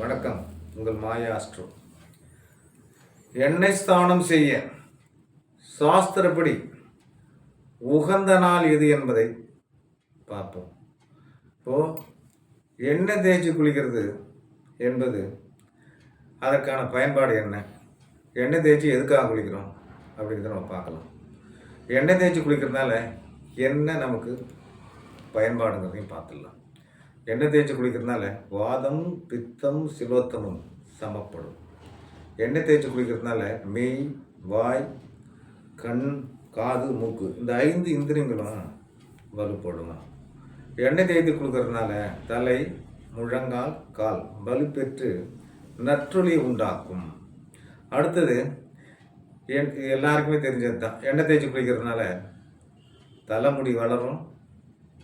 வணக்கம் உங்கள் மாயா அஸ்ட்ரோ. எண்ணெய் ஸ்தானம் செய்ய சாஸ்திரப்படி உகந்த நாள் எது என்பதை பார்ப்போம். இப்போ எண்ணெய் தேய்ச்சி குளிக்கிறது என்பது அதற்கான பயன்பாடு என்ன? எண்ணெய் தேய்ச்சி எதுக்காக குளிக்கிறோம்? அப்படிங்கிறத நம்ம பார்க்கலாம். எண்ணெய் தேய்ச்சி குளிக்கிறதுனால என்ன நமக்கு பயன்பாடுங்கிறதையும் பார்த்துடலாம். எண்ணெய் தேய்ச்சி குளிக்கிறதுனால வாதம் பித்தம் சிலோத்தமும் சமப்படும். எண்ணெய் தேய்ச்சி குளிக்கிறதுனால மெய் வாய் கண் காது மூக்கு இந்த ஐந்து இந்திரியங்களும் வலுப்படும். எண்ணெய் தேய்த்து கொடுக்கறதுனால தலை முழங்கால் கால் வலுப்பெற்று நற்றொலி உண்டாக்கும். அடுத்தது என் எல்லாருக்குமே தெரிஞ்சது தான் எண்ணெய் தேய்ச்சி குளிக்கிறதுனால தலைமுடி வளரும்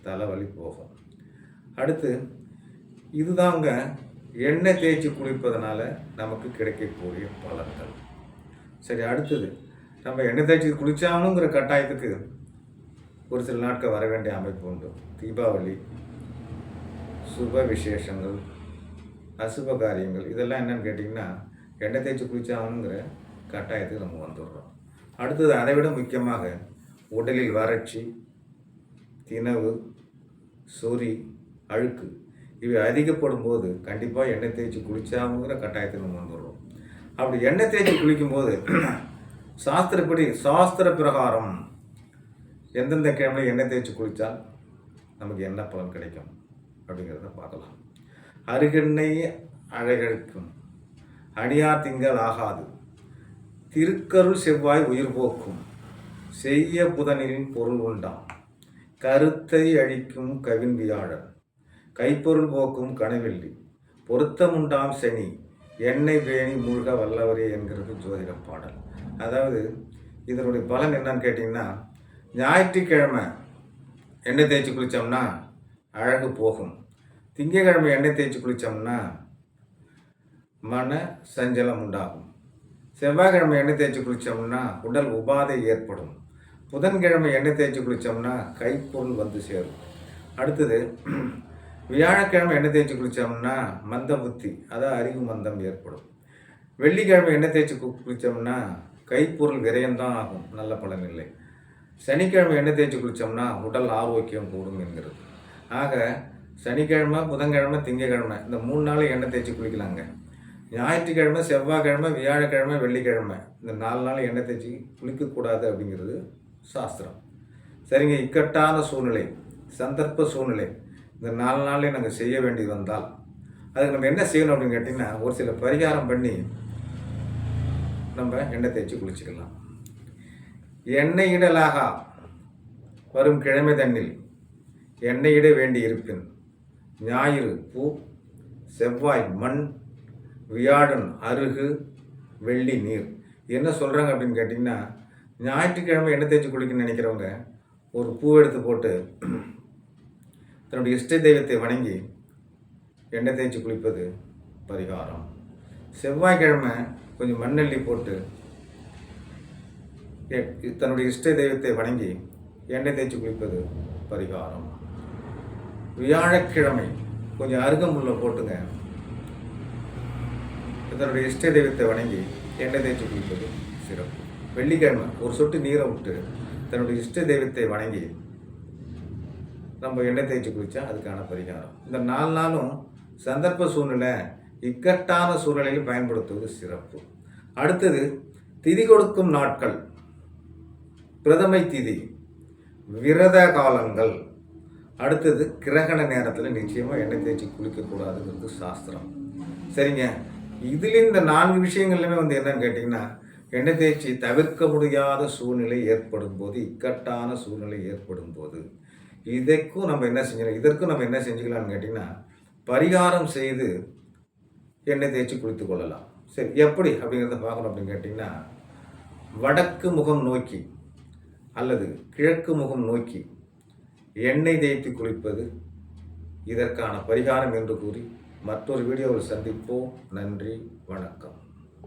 தலைவலி போகும். அடுத்து இதுதாங்க எண்ணெய் தேய்ச்சி குளிப்பதனால நமக்கு கிடைக்கக்கூடிய பலன்கள். சரி அடுத்தது நம்ம எண்ணெய் தேய்ச்சி குளிச்சாகணுங்கிற கட்டாயத்துக்கு ஒரு சில நாட்கள் வர வேண்டிய அமைப்பு உண்டு. தீபாவளி சுப விசேஷங்கள் அசுப காரியங்கள் இதெல்லாம் என்னன்னு கேட்டிங்கன்னா எண்ணெய் தேய்ச்சி குளிச்சாகணுங்கிற கட்டாயத்துக்கு நம்ம வந்துடுறோம். அடுத்தது அதை விட முக்கியமாக உடலில் வறட்சி தினவு சொறி அழுக்கு. இவை அதிகப்படும் போது கண்டிப்பாக எண்ணெய் தேய்ச்சி குளிச்சாங்கிற கட்டாயத்தில் நம்ம வந்துடுறோம். அப்படி எண்ணெய் தேய்ச்சி குளிக்கும்போது சாஸ்திரப்படி சாஸ்திர பிரகாரம் எந்தெந்த கிழமை எண்ணெய் தேய்ச்சி குளித்தால் நமக்கு என்ன பலன் கிடைக்கும்? அப்படிங்கிறத பார்க்கலாம். அருகெண்ணெய் அழகழிக்கும். அணியார் திங்கள் ஆகாது. திருக்கருள் செவ்வாய் உயிர் போக்கும். செய்ய புதனின் பொருள் உண்டாம். கருத்தை அழிக்கும் கவின் வியாழன். கைப்பொருள் போக்கும் கனவில்லி. பொருத்தமுண்டாம் சனி எண்ணெய் பேணி மூழ்க வல்லவரே என்கிறது ஜோதிட பாடல். அதாவது இதனுடைய பலன் என்னன்னு கேட்டிங்கன்னா ஞாயிற்றுக்கிழமை எண்ணெய் தேய்ச்சி குளித்தோம்னா அழகு போகும். திங்கக்கிழமை எண்ணெய் தேய்ச்சி குளித்தோம்னா மன சஞ்சலம் உண்டாகும். செவ்வாய்க்கிழமை எண்ணெய் தேய்ச்சி குளித்தோம்னா உடல் உபாதை ஏற்படும். புதன்கிழமை எண்ணெய் தேய்ச்சி குளித்தோம்னா கைப்பொருள் வந்து சேரும். அடுத்தது வியாழக்கிழமை எண்ணெய் தேய்ச்சி குளித்தோம்னா மந்த புத்தி அதாவது அறிவு மந்தம் ஏற்படும். வெள்ளிக்கிழமை எண்ணெய் தேய்ச்சி குளித்தோம்னா கைப்பொருள் விரயம்தான் ஆகும் நல்ல பலன் இல்லை. சனிக்கிழமை எண்ணெய் தேய்ச்சி குளித்தோம்னா உடல் ஆரோக்கியம் கூடும் என்கிறது. ஆக சனிக்கிழமை புதன்கிழமை திங்கக்கிழமை இந்த மூணு நாள் எண்ணெய் தேய்ச்சி குளிக்கலாங்க. ஞாயிற்றுக்கிழமை செவ்வாய்க்கிழமை வியாழக்கிழமை வெள்ளிக்கிழமை இந்த நாலு நாள் எண்ணெய் தேய்ச்சி குளிக்கக்கூடாது அப்படிங்கிறது சாஸ்திரம். சரிங்க இக்கட்டான சூழ்நிலை சந்தர்ப்ப சூழ்நிலை. இந்த நாலு நாள்லேயே நாங்கள் செய்ய வேண்டியது வந்தால் அதுக்கு நம்ம என்ன செய்யணும் அப்படின்னு கேட்டிங்கன்னா ஒரு சில பரிகாரம் பண்ணி நம்ம எண்ணெய் தேய்ச்சி குளிச்சுக்கலாம். எண்ணெய் இடலாக வரும் கிழமை தண்ணில் இட வேண்டி இருப்பின் ஞாயிறு பூ செவ்வாய் மண் வியாழன் அருகு வெள்ளி நீர். என்ன சொல்கிறாங்க அப்படின்னு கேட்டிங்கன்னா ஞாயிற்றுக்கிழமை எண்ணெய் தேய்ச்சி குளிக்கணும்னு நினைக்கிறவங்க ஒரு பூ எடுத்து போட்டு தன்னுடைய இஷ்ட தெய்வத்தை வணங்கி எண்ணெய் தேய்ச்சி குளிப்பது பரிகாரம். செவ்வாய்க்கிழமை கொஞ்சம் மண்ணெல்லி போட்டு தன்னுடைய இஷ்ட தெய்வத்தை வணங்கி எண்ணெய் தேய்ச்சி குளிப்பது பரிகாரம். வியாழக்கிழமை கொஞ்சம் அருகமுள்ள போட்டுங்க. தன்னுடைய இஷ்ட தெய்வத்தை வணங்கி எண்ணெய் தேய்ச்சி குளிப்பது சிறப்பு. வெள்ளிக்கிழமை ஒரு சொட்டு நீரை விட்டு தன்னுடைய இஷ்ட தெய்வத்தை வணங்கி நம்ம எண்ணெய் தேய்ச்சி குளித்தா அதுக்கான பரிகாரம். இந்த நாலு நாளும் சந்தர்ப்ப சூழ்நிலை இக்கட்டான சூழ்நிலையில் பயன்படுத்துவது சிறப்பு. அடுத்தது திதி கொடுக்கும் நாட்கள். பிரதமை திதி விரத காலங்கள். அடுத்தது கிரகண நேரத்தில் நிச்சயமாக எண்ணெய் தேய்ச்சி குளிக்கக்கூடாதுங்கிறது சாஸ்திரம். சரிங்க? இதில் இந்த நான்கு விஷயங்கள்லையுமே வந்து என்னன்னு கேட்டிங்கன்னா எண்ணெய் தேய்ச்சி தவிர்க்க முடியாத சூழ்நிலை ஏற்படும் போது இக்கட்டான சூழ்நிலை ஏற்படும் போது இதைக்கும் நம்ம என்ன செஞ்சோம் இதற்கும் நம்ம என்ன செஞ்சுக்கலாம்னு கேட்டிங்கன்னா பரிகாரம் செய்து எண்ணெய் தேய்ச்சி குளித்து கொள்ளலாம். சரி எப்படி அப்படிங்கிறத பார்க்கணும் அப்படின்னு கேட்டிங்கன்னா வடக்கு முகம் நோக்கி அல்லது கிழக்கு முகம் நோக்கி எண்ணெய் தேய்த்து குளிப்பது இதற்கான பரிகாரம் என்று கூறி மற்றொரு வீடியோவில் சந்திப்போம். நன்றி வணக்கம்.